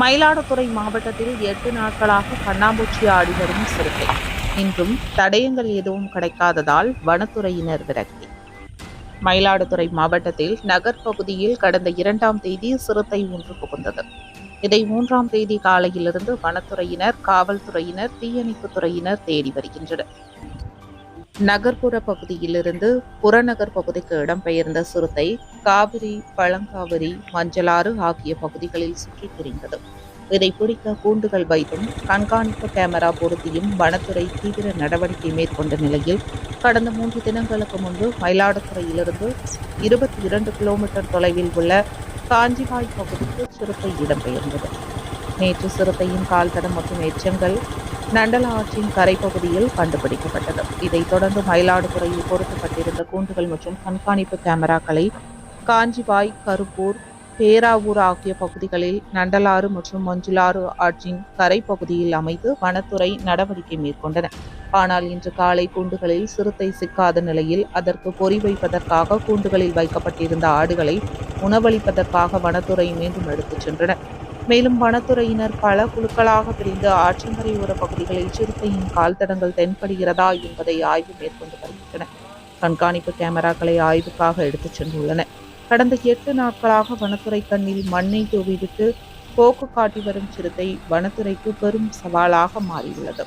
மயிலாடுதுறை மாவட்டத்தில் எட்டு நாட்களாக கண்ணாம்பூச்சி ஆடி வரும் சிறுத்தை இன்றும் தடயங்கள் எதுவும் கிடைக்காததால் வனத்துறையினர் விரக்தி. மயிலாடுதுறை மாவட்டத்தில் நகர்ப்பகுதியில் கடந்த இரண்டாம் தேதி சிறுத்தை ஒன்று புகுந்தது. இதை மூன்றாம் தேதி காலையிலிருந்து வனத்துறையினர் காவல்துறையினர் தீயணைப்புத் துறையினர் தேடி வருகின்றனர். நகர்ப்புற பகுதியிலிருந்து புறநகர் பகுதிக்கு இடம்பெயர்ந்த சிறுத்தை காவிரி பழங்காவிரி மஞ்சளாறு ஆகிய பகுதிகளில் சுற்றித் திரிந்தது. இதை பிடிக்க கூண்டுகள் வைத்தும் கண்காணிப்பு கேமரா பொருத்தியும் வனத்துறை தீவிர நடவடிக்கை மேற்கொண்ட நிலையில் கடந்த மூன்று தினங்களுக்கு முன்பு மயிலாடுதுறையிலிருந்து இருபத்தி இரண்டு கிலோமீட்டர் தொலைவில் உள்ள காஞ்சிவாய் பகுதிக்கு சிறுத்தை இடம்பெயர்ந்தது. நேற்று சிறுத்தையின் கால்தடம் மற்றும் எச்சங்கள் நண்டல ஆற்றின் கரைப்பகுதியில் கண்டுபிடிக்கப்பட்டது. இதைத் தொடர்ந்து மயிலாடுதுறையில் பொருத்தப்பட்டிருந்த கூண்டுகள் மற்றும் கண்காணிப்பு கேமராக்களை காஞ்சிபாய் கருப்பூர் பேராவூர் ஆகிய பகுதிகளில் நண்டலாறு மற்றும் மஞ்சுளாறு ஆற்றின் கரைப்பகுதியில் அமைத்து வனத்துறை நடவடிக்கை மேற்கொண்டன. ஆனால் இன்று காலை கூண்டுகளில் சிறுத்தை சிக்காத நிலையில் அதற்கு பொறி வைப்பதற்காக கூண்டுகளில் வைக்கப்பட்டிருந்த ஆடுகளை உணவளிப்பதற்காக வனத்துறை மீண்டும் எடுத்துச் சென்றனர் மேலும் வனத்துறையினர் பல குழுக்களாக பிரிந்து ஆற்றங்கரையோர பகுதிகளில் சிறுத்தையின் கால் தடங்கள் தென்படுகிறதா என்பதை ஆய்வு மேற்கொண்டு வருகின்றன கண்காணிப்பு கேமராக்களை ஆய்வுக்காக எடுத்துச் சென்றுள்ளன கடந்த எட்டு நாட்களாக வனத்துறை கண்ணில் மண்ணை தூவிவிட்டு போக்கு காட்டி வரும் சிறுத்தை வனத்துறைக்கு பெரும் சவாலாக மாறியுள்ளது.